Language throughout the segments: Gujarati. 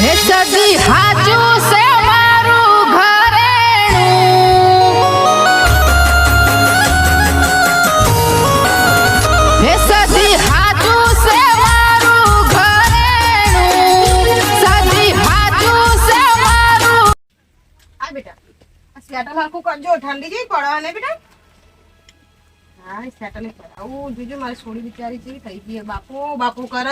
હે સદી હાજુ સે મારું ઘરેણું. હે સદી હાજુ સે મારું ઘરેણું. સદી હાજુ સે મારું આ બેટા, આ સ્વેટર હરખું કરજો, ઠંડી જઈ પડવા ને બેટા. હા સ્વેટર કરાવું. મારી છોડી બિચારી જેવી થઈ ગઈ. બાપુ બાપુ કર.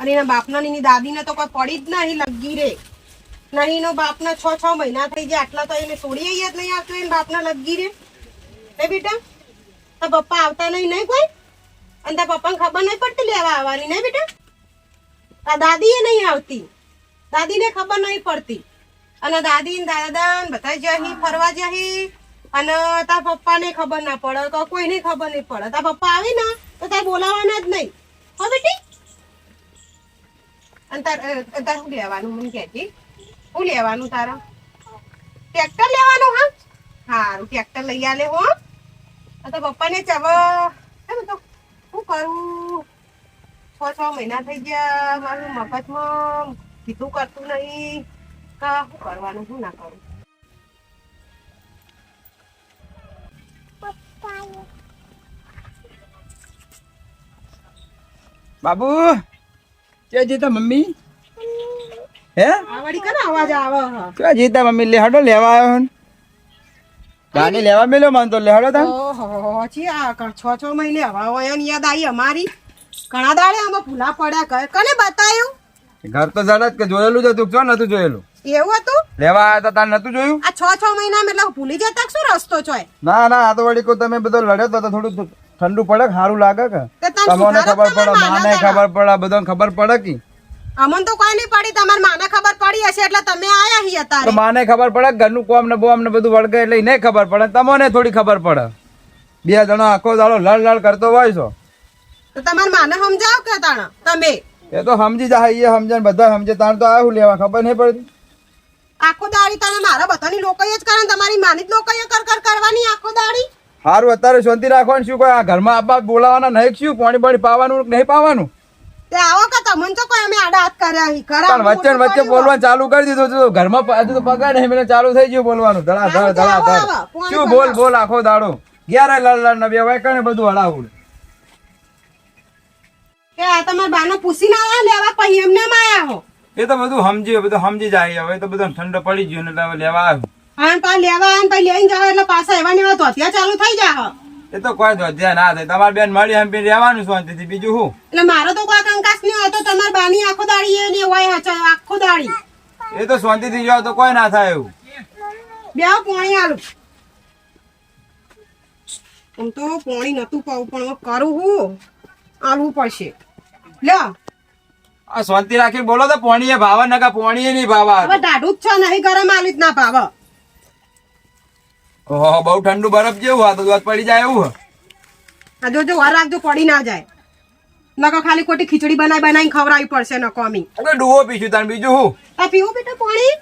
અને એના બાપના દાદીને તો કોઈ પડી જ નહીં, લગી રે. નહીં, એનો બાપના છ છ મહિના થઈ ગયા. આટલા તો એને છોડી જ નહીં આવતો, એને બાપના લગી રે. એ બેટા? તો પપ્પા આવતા નહીં નહીં કોઈ? અને તાર પપ્પાને ખબર નહીં પડતી લેવા આવવાની, નહીં બેટા? દાદી એ નહીં આવતી. દાદીને ખબર નહીં પડતી. અને દાદી દાદા બધા જહી ફરવા જહી અને તાર પપ્પા ને ખબર ના પડે તો કોઈને ખબર નહીં પડે. તાર પપ્પા આવી ને, તો તાર બોલાવાના જ નહીં. હો બેટી? અને તાર તાર શું લેવાનું મને કહેતી શું લેવાનું તારા? ટ્રેક્ટર લેવાનું, હા? સારું ટ્રેક્ટર લઈ આલે, હો. તો પપ્પાને ચવ, એમ તો, શું કરું? છ છ મહિના થઈ ગયા, મારું મગજમાં કીધું કરતું નહીં. કા, શું કરવાનું, શું ના કરું? બાબુ કે જીતા મમ્મી? હે? આ વળી કને અવાજ આવે ક્યાં જીતા મમ્મી? લેહાડો લેવા આવ્યો હન. ગાડી લેવા મેલ્યો મને તો લેહાડો તા ઓહો છી આ ક- છ છ મહિને હવા હોય ને યાદ આવી અમારી. ઘણા દાડે આમાં ભૂલા પડ્યા કને બતાયું? ઘર તો જડ કે જોયેલું જ હતું ચો નતું જોયેલું? એવું હતું? લેવા તાર નતું જોયું? આ છ છ મહિના એટલે ભૂલી જતા શું રસ્તો છો ના ના આ તો વળી કોઈ તમે બધો લડ્યો તો થોડું ઠંડુ પડે સારું લાગે કે? તમને ખબર પડે માને ખબર પડે બધાને ખબર પડે કે? અમન તો કોઈ નહીં પડી તમારે માને ખબર પડી હશે એટલે તમે આયા હી અત્યારે. માને ખબર પડે ઘરનું કોમ ને બોમ ને બધું વળગે એટલે એને ખબર પડે તમને થોડી ખબર પડે. બે જણો આખો દાડો લડ લડ કરતો હોય છો. તો તમારા માને સમજાવ કે તાણ? તમે? એ તો સમજી જાય એ સમજણ બધા સમજે તાર તો આવું લેવા ખબર નહીં પડતી. આખો દાડી તમે મારા બધાની લોકોએ જ કરે તમારી માની જ લોકોએ કર કર કરવાની આખો દાડી? હારું અત્યારે શાંતિ રાખવાનું શું કોઈ આ ઘરમાં આપવા બોલાવાના નહીં શું? પાણી પાણી પાવાનું નહીં પાવાનું? તે આવો કે તમને તો કોઈ અમે આડા હાથ કર્યા હી ખરા પણ વચ્ચે વચ્ચે બોલવાનું ચાલુ કરી દીધું છે. ઘરમાં હજુ તો પગાર નહીં મને ચાલુ થઈ ગયું બોલવાનું. ધડા ધડા ધડા. ધડ શું બોલ બોલ આખો દાડો. ગ્યારે લાલ લાલ ને બે વાય કને બધું હડાવું. કે આ તમારા બાને પૂછીને આયા લેવા પછી એમને એમ આયા હો? એ તો બધું સમજી બધું સમજી જાય. હવે તો બધું ઠંડો પડી ગયો એટલે હવે લેવા આવ્યું. હા પા લેવા લઈને જાવ એટલે પાછા એવા ને એવા ધોતિયા ચાલુ થઈ જાય એ તો કોઈ ધ્યાન ના થાય. તમારે બેન મળી હંપી રહેવાનું શાંતિથી બીજું શું? એટલે મારો તો કોઈ કંકાસ નહીં હોય તો બાની આખો દાડી ને હોય આખો દાડી. એ તો શાંતિથી જાવ તો કોઈ ના થાય એવું. બે પોણી આલું. આમ તો પોણી નતું પાવું પણ કરું હું. આલવું પડશે. લ્યો. આ શાંતિ રાખીને બોલો તો પોણીએ ભાવા નકા પોણીએ નહીં ભાવા. હવે ટાઢું જ છે નહીં ગરમ આલી જ ના ભાવ. ઓહો બહુ ઠંડુ બરફ જેવું આ તો દોત પડી જાય એવું આ જોજો વાર રાખજો પડી ના જાય. નકો ખાલી ખોટી ખીચડી બનાવી બનાવીને ખવડાવી પડશે નકો અમી. અરે ડુઓ પીશું તાર બીજું હું આ પીવું બેટા પોણી?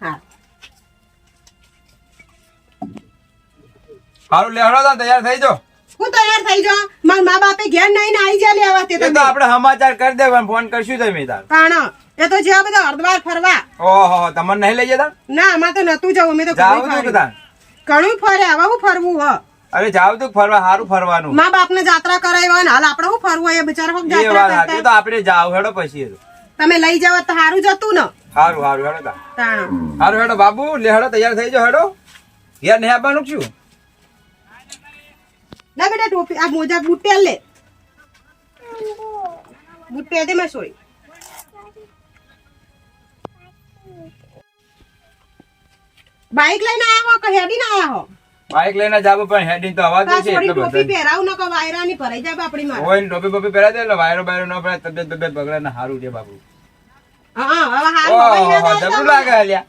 હા. સારું લેવડો તો તૈયાર થઈ જાઓ. થઈ જો માર મા બાપે ઘેર નહીં આવી જાય લેવા તે તો આપણે સમાચાર કરી દેવા ફોન કરશું તમે તાર. કાણ એ તો જ્યાં બધા હરદ્વાર ફરવા. ઓહો તમને નહીં લઈ જતા? ના અમાર તો નતું જવું અમે તો ઘણું. ફરે હવે હું ફરવું હ? અરે જાવ તો ફરવા સારું ફરવાનું. મા બાપ ને જાત્રા કરાવ્યા ને હાલ આપણે શું ફરવું? એ બિચારા કોક જાત્રા કરતા. તો આપણે જાવ હેડો પછી તમે લઈ જાવ તો સારું જતું ને. સારું સારું હેડો તા સારું હેડો બાબુ લે હેડો તૈયાર થઈ જાવ હેડો. યાર નહીં આવવાનું છું શું? ના બેટા ટોપી આ મોજા બૂટ પહેર લે બૂટ પહેર દે મેં સોરી. બાઈક લઈને આયા હો કે હેડીને આયા હો? લઈને જાવ પણ હેડિંગ તો અવાજ છે એટલે એટલો ટોપી પહેરાવ ન કે વાયરાની ભરાઈ જાય આપણી માં હોય ને ટોપી પહેરા દે એટલે વાયરો બાયરો ન પડે તબિયત તબિયત બગડે ને સારું છે બાબુ હા હા, હવે હારું જબરું લાગે અલ્યા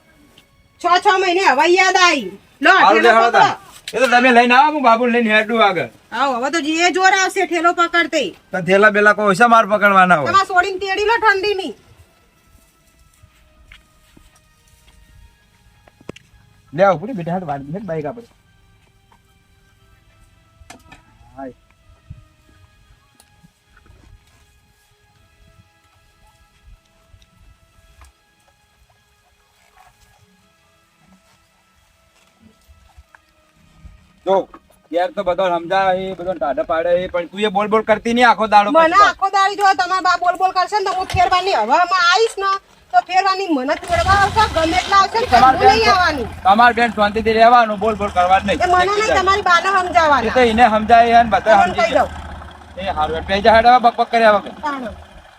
છ છ મહિને હવાઈ યાદ આવી. લો સારું એ તો તમે લઈને આવો હું બાબુ લઈને હેડું આગળ. આવો હવે તો જે જોર આવશે ઠેલો પકડતી. તો થેલા બેલા કોઈ ઓછા માર પકડવાના હોય. તમારે સોડીને તેડી લો ઠંડી ની લે પૂરી બેટા હાથ વાળી બાઈક આપણે. જો યાર તો બધો સમજાવે એ બધો ટાઢા પાડે એ પણ તું એ બોલ બોલ કરતી નહીં આખો દાડો મને આખો દાડી જો તમારા બા બોલ બોલ કરશે ને તો હું ફેરવાની હવામાં આવીશ ને તો ફેરવાની મને ફેરવા આવશે ગમે એટલા આવશે ને તમારે નહીં આવવાની. તમારે બેન શાંતિથી રહેવાનું બોલ બોલ કરવાનું નહીં. મને નહીં તમારી બાને સમજાવવાની. તો એને સમજાય અને બધા સમજી એ હારું બે જા હેડવા બક બક કર્યા વગર.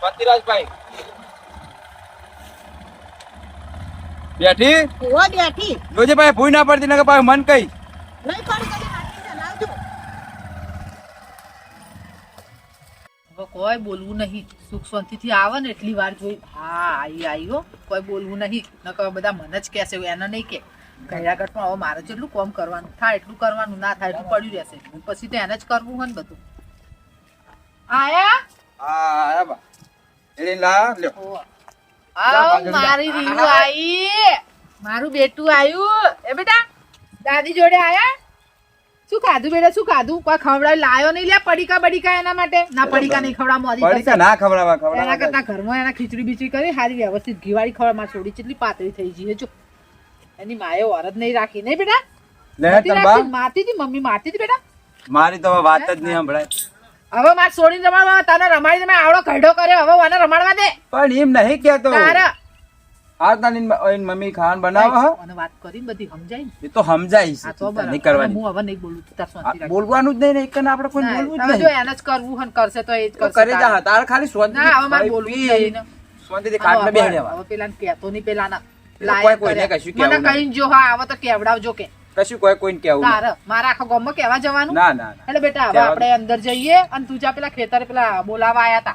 પતિરાજભાઈ. બેઠી? બેઠી. જોજે ભાઈ ભૂઈ ના પડતી નકર પાછું મન કઈ? નહીં પડી કદી છે લાવજો હવે કોઈ બોલવું નહીં. સુખ શાંતિથી આવે ને એટલી વાર જોઈ. હા આઈ આવ્યો કોઈ બોલવું નહીં. નકર બધા મને જ કહેશે એને નહીં કે આગળ હવે મારે જેટલું કોમ કરવાનું થાય એટલું કરવાનું ના થાય એટલું પડ્યું રહેશે. પછી તો એને જ કરવું હોય ને બધું. આયા? આયા બા. એડી લા લ્યો. આવ મારી રીંગુ આઈ. મારું બેટું આવ્યું એ બેટા દાદી જોડે આયા? શું ખાધું બેટા શું ખાધું? કોઈ ખવડાવી લાયો નહીં લે પડીકા બડીકા એના માટે? ના પડીકા નહીં ખવડાવ મોદી પડીકા ના ખવડાવા એના કરતા ઘરમાં એના ખીચડી બીચડી કરી હારી વ્યવસ્થિત ઘીવાળી ખવડાવ. માં છોડી ચેટલી પાતળી થઈ જઈએ જો. એની માએ ઓરત નહીં રાખી નહીં બેટા? લે તન મારતી હતી મમ્મી મારતી હતી બેટા. મારી તો વાત જ નહીં સંભળાય. હવે માર છોડીને રમાડવા તને રમાડી તમે આવડો ઘરડો કર્યો હવે મને રમાડવા દે. પણ એમ નહીં કેતો તારા આ તાની એની મમ્મી ખાન બનાવે હ. અને વાત કરી બધી સમજાય એ તો સમજાય છે. તો નહીં કરવાની. હું હવે નહીં બોલું તાર શાંતિ રાખ. બોલવાનું જ નહીં ને એક આપણે કોઈ બોલવું જ જ જો એને જ કરવું હન કરશે તો એ જ કરશે કરી જા તાર ખાલી શાંતિથી ના હવે મારે બોલવું જ નહીં. ને. શાંતિથી ખાટલે બેસી હવે રહેવા હવે પેલાને કહેતો નહીં પેલાના કોઈ કોઈને કશું કેવું મને કહીને જો હા આવે તો કેવડાવજો કે. કશું કોઈ કોઈને કેવું નહીં. તારે મારા આખા ગામમાં કેવા જવાનું? ના ના એટલે બેટા હવે આપણે અંદર જઈએ અને તું જા પેલા ખેતરે પેલા બોલાવા આયા તો.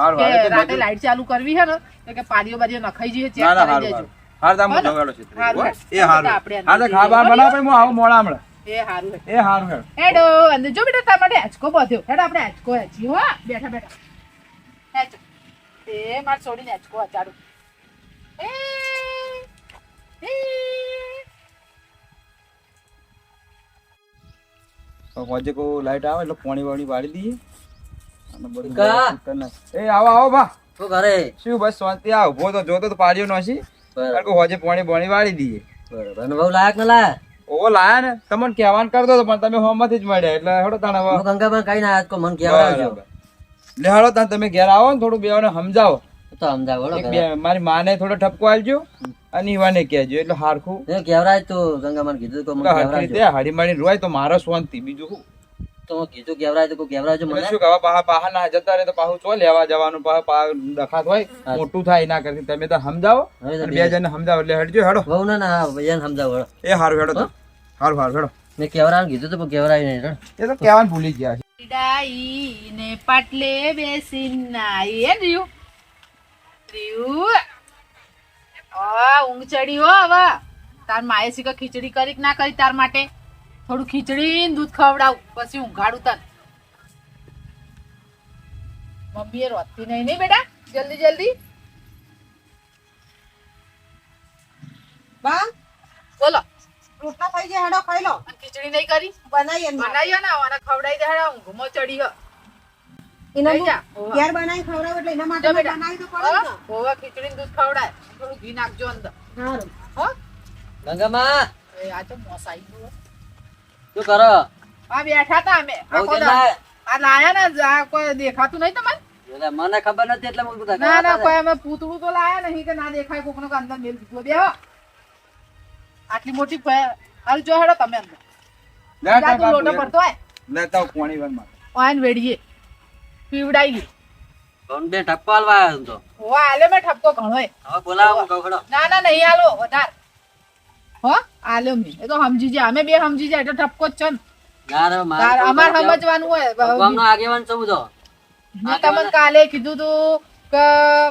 રાતે લાઈટ ચાલુ કરવી હે ને કે પાડીઓ બાડીઓ નખાઈ જઈએ ચેક કરી દેજો હાર હારું, ને? જગાડો છે હારું? હારું. એ હાર આપણે હા, તો ખાવા? બનાવો હું આવું મોડા હમણાં. એ હારું હે. એ હારું હેડ. અંદર જો બેટા તારા માટે હેચકો બધ્યો હેડો આપણે હેચકો હેચી હો બેઠા બેઠા હેચ એ માર છોડીને હેચકો હચાડું એ એ તો હોજે કો લાઈટ આવે એટલે પોણી વાણી વાળી દઈએ એ આવો આવો બા શું કરે? શું બસ શાંતિ આ ઊભો તો જોતો તો પાડ્યો નોસી કારણ હોજે પોણી બોણી વાળી દઈએ બરાબર. અને લાયક ન લાય? ઓવો લાયા ને. તમને કહેવાનું કરતો તો પણ તમે હોમમાંથી જ મળ્યા એટલે હેડો તાણ હવે. હું કઈ ના કો મન કહેવાય બરાબર. લે હેડો તાણ તમે ઘેર આવો ને થોડું બેવાને સમજાવો. તો સમજાવો મારી માને થોડો ઠપકો આલજો અને ઈવાને કહેજો એટલે હારખું. કેવરાય તો ગંગામાં કીધું તો હાડી માડી રોય તો મારો શાંતિ બીજું શું? તો હું કીધું કહેવરાય તો કોઈ મને શું કહેવા પાહા પાહા ના જતા રહે તો પાહું ચો લેવા જવાનું પાહા પાહા દખાત હોય મોટું થાય ના કરતી. તમે તો સમજાવો. હવે તો અને બે જણને સમજાવો એટલે હેડજો હેડો. બહુ ના ના ભૈયાને સમજાવ વળો. એ હારું હેડો તો. હારું હારું હેડો. મેં કહેવરાય કીધું તો પણ કહેવરાય નહીં હેડો. એ તો કહેવાનું ભૂલી ગયા છે. ડાઈ પાટલે બેસીને આઈ હે ને રીયું? રીયું? આ ઊંઘ ચડી હો હવે. તાર માએ શીખર ખીચડી કરી કે ના કરી તાર માટે? થોડું ખીચડી દૂધ ખવડાવું પછી ઊંઘાડું તને મમ્મીએ રોતી નહીં નહીં બેટા? જલ્દી જલ્દી. બા બોલો. રોટલા ખાઈ ગયા હેડો ખાઈ લો. ખીચડી નહીં કરી? બનાવીએ બનાવીએ ને અને ખવડાવી દે હેડા ઊંઘમાં ચડી બનાવી ખવડાવો એટલે એના માટે. બનાવી તો પડે હોવા ખીચડી ને દૂધ ખવડાય. થોડું ઘી નાખજો અંદર. હારું. હો? ગંગામાં એ આ તો ગયું. શું કરો? આ બેઠા તા અમે. આ લાયા ને આ કોઈ દેખાતું નહીં તમને? મને ખબર નથી એટલે હું બધા ના ના કોઈ અમે પૂતળું તો લાયા નહીં કે ના દેખાય કોકનો કે અંદર મેલ દીધો બે આટલી મોટી હાલ જો હેડો તમે અંદર. લે તાર તું લોટો પડતો હોય. લેતા કોણી વનમાં ઓન વેડીએ પીવડાઈ ગઈ કોણ બે ઠપકો હાલવા આવ્યો તો ઓ આલે મેં ઠપકો ઘણો હે. હવે બોલાવો હું ખડો ના ના નહીં આલો વધાર. હો આલ્યો મેં એ તો સમજી જાય અમે બે સમજી જાય એટલે ઠપકો જ છે ને. અમાર સમજવાનું હોય. ગામનો આગેવાન છું બધો મેં તમને કાલે કીધું તું કે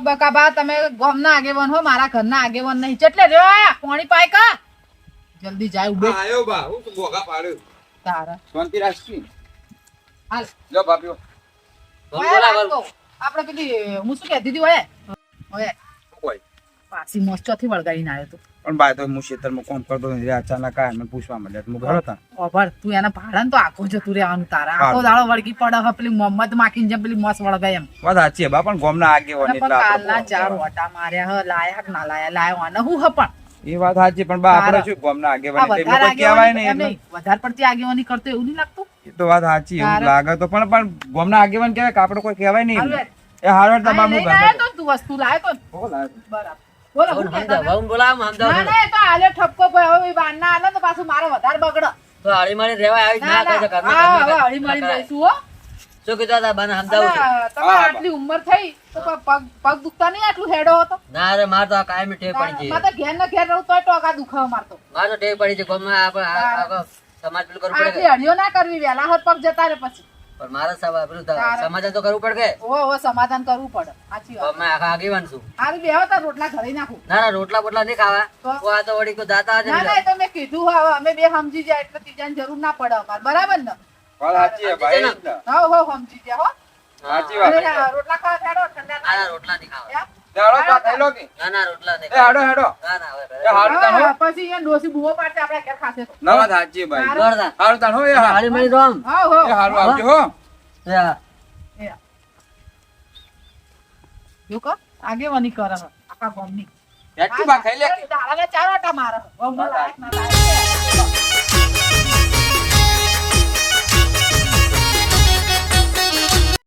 બકાબા તમે ગામના આગેવાન હો મારા ઘરના આગેવાન નહીં. એટલે રે પાણી પાય કા? જલ્દી જાય ઉભે. આયો બા. હું તો ભોગા પાડ્યો. તારા. શાંતિ રાખી હાલ. જો બાપીઓ. આપણે પેલી હું શું કહેતી હતી ઓય? ઓય. કોઈ પાછી મોસ ચોથી વળગાડીને આવ્યો તું. પણ બાય તો હું ખેતરમાં કોમ કરતો નથી અચાનક આ મને પૂછવા માંડ્યા હું ઘર હતા. ઓફર તું એના ભાડા તો આખો જતું રહેવાનું તારા આખો. દાડો વળગી પડે હવે પેલી મોહમ્મદ માખીને જેમ પેલી મોસ વળગાય એમ. વાત સાચી બા પણ ગોમના આગે અને એટલે કાલના ચાર ઓટા માર્યા હ લાયા કે ના લાયા લાયો અને હું હ પણ. એ વાત સાચી પણ બા આપણે શું ગામના આગે એટલે લોકો કહેવાય ને એમ વધારે પડતી આગેવાની કરતો એવું નહીં લાગતું? એ તો વાત સાચી એવું લાગે તો પણ પણ ગામના આગેવાન કહેવાય કે આપણે કોઈ કહેવાય નહીં એ હારવાર તમામ લઈને તો તું વસ્તુ લાયો તો. બરાબર. બોલો વહુને સમજાવ, વહુને બોલાવો, હું ના ના એ તો આલ્યો ઠપકો ભાઈ હવે બાર ના આલે તો પાછું મારો વધારે બગડો. તો હળી મળી રહેવાય આવી ના ના કહે છે, હા ઘરમાં હવે કહે. હળી મળીને રહીશું હો. શું કીધું હતા બાને સમજાવું છું? અને તમારે હા, આટલી ઉંમર થઈ તો પગ પગ દુખતા નહીં આટલું હેડો હતો? ના રે માર તો આ કાયમી ટેવ પડી મારે છે તો ઘેર ને ઘેર રહું તોય ટોકા દુખાવો મારતો. માર ટેવ પડી છે આપણે આ સમાજ પેલું કરવું પડે આટલી હળીઓ ના કરવી વહેલા હાથ પગ જતા રે પછી. પણ મારા સવા- પેલું ત- સમાધાન તો કરવું પડે ઓ ઓ સમાધાન કરવું પડે. સાચી વાત. ગામમાં આખા આગેવાન છું. હારું બેહો તો રોટલા ઘરે નાખું. ના ના રોટલા બોટલા નહીં ખાવા. તો? તો આ તો વળી કોઈ દાતા ના ના તો મેં કીધું હવે અમે બે સમજી જાય એટલે ત્રીજાની જરૂર ના પડે અમારે. બરાબર ને? વાત સાચી છે ભાઈ. હા હો હો સમજી ગયા હો. સાચી વાત રોટલા ખાવા ઠંડા ના ના રોટલા નહીં ખાવા એમ? ચાલો ખાઈ કે ના ના રોટલા નહીં હાડો હાડો ના ના હવે એ હારું હો. પછી અહીંયા ડોસી બુઓ પાડશે આપણે ઘેર ખાશે ના વાત સાચી ભાઈ જોરદાર. હારું તાણ હો એ હારું. મળી રહો હા હો એ હારું આવજો હો હા. એ. કો આગેવાની કરે આખા ગામની હેઠું બા ખાઈ લે કે. ચાર આટા મારે છે. ગામમાં લાયક ના લાયક.